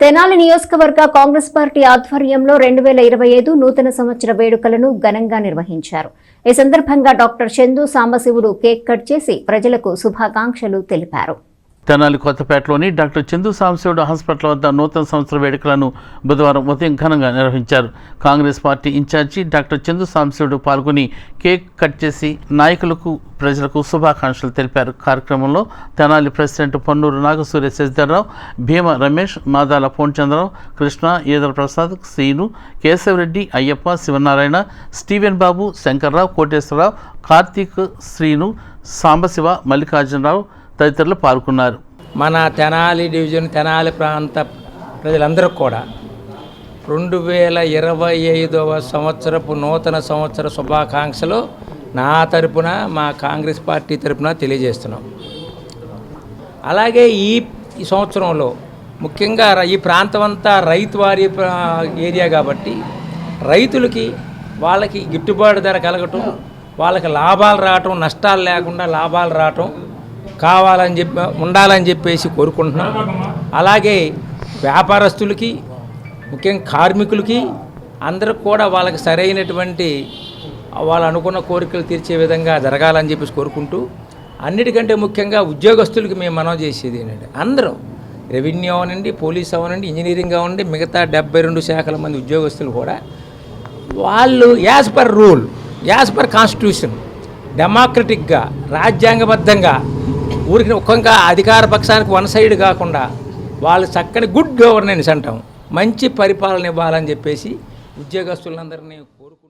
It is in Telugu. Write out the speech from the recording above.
తెనాలి నియోజకవర్గ కాంగ్రెస్ పార్టీ ఆధ్వర్యంలో రెండు వేల ఇరవై ఐదు నూతన సంవత్సర వేడుకలను ఘనంగా నిర్వహించారు. ఈ సందర్భంగా doctor Chandu Sambasivudu cake cut చేసి ప్రజలకు శుభాకాంక్షలు తెలిపారు. తెనాలి కొత్తపేటలోని డాక్టర్ చందు సాంశివుడు హాస్పిటల్ వద్ద నూతన సంవత్సర వేడుకలను బుధవారం ఉదయం ఘనంగా నిర్వహించారు. Congress party in charge doctor Chandu Sambasivudu పాల్గొని కేక్ కట్ చేసి నాయకులకు ప్రజలకు శుభాకాంక్షలు తెలిపారు. కార్యక్రమంలో తెనాలి ప్రెసిడెంట్ పొన్నూరు నాగసూర్య శశిధర్రావు భీమ రమేష్ మాదాల పూర్ణచంద్రరావు కృష్ణ ఈదర ప్రసాద్ శ్రీను కేశవరెడ్డి అయ్యప్ప శివనారాయణ స్టీవెన్ బాబు శంకర్రావు కోటేశ్వరరావు కార్తీక్ శ్రీను సాంబశివ మల్లికార్జునరావు తదితరులు పాల్గొన్నారు. మన తెనాలి డివిజన్ తెనాలి ప్రాంత ప్రజలందరూ కూడా రెండు వేల ఇరవై ఐదవ సంవత్సరపు నూతన సంవత్సర శుభాకాంక్షలు నా తరపున మా కాంగ్రెస్ పార్టీ తరపున తెలియజేస్తున్నాం. అలాగే ఈ సంవత్సరంలో ముఖ్యంగా ఈ ప్రాంతం అంతా రైతు వారి ఏరియా కాబట్టి రైతులకి వాళ్ళకి గిట్టుబాటు ధర కలగటం వాళ్ళకి లాభాలు రావటం నష్టాలు లేకుండా లాభాలు రావటం కావాలని చెప్పి ఉండాలని చెప్పేసి కోరుకుంటున్నాం. అలాగే వ్యాపారస్తులకి ముఖ్యంగా కార్మికులకి అందరికి కూడా వాళ్ళకి సరైనటువంటి వాళ్ళు అనుకున్న కోరికలు తీర్చే విధంగా జరగాలని చెప్పేసి కోరుకుంటూ అన్నిటికంటే ముఖ్యంగా ఉద్యోగస్తులకి మేము మనం చేసేది ఏంటంటే అందరూ రెవెన్యూ అవనండి పోలీస్ అవనండి ఇంజనీరింగ్ అవనండి మిగతా డెబ్బై రెండు శాఖల మంది ఉద్యోగస్తులు కూడా వాళ్ళు as per rule as per constitution డెమోక్రటిక్గా రాజ్యాంగబద్ధంగా ఊరికి ఒక్కొక్క అధికార పక్షానికి వన్ సైడ్ కాకుండా వాళ్ళు చక్కని గుడ్ గవర్నెన్స్ అంటాం. మంచి పరిపాలన ఇవ్వాలని చెప్పేసి ఉద్యోగస్తులందరినీ కోరుకు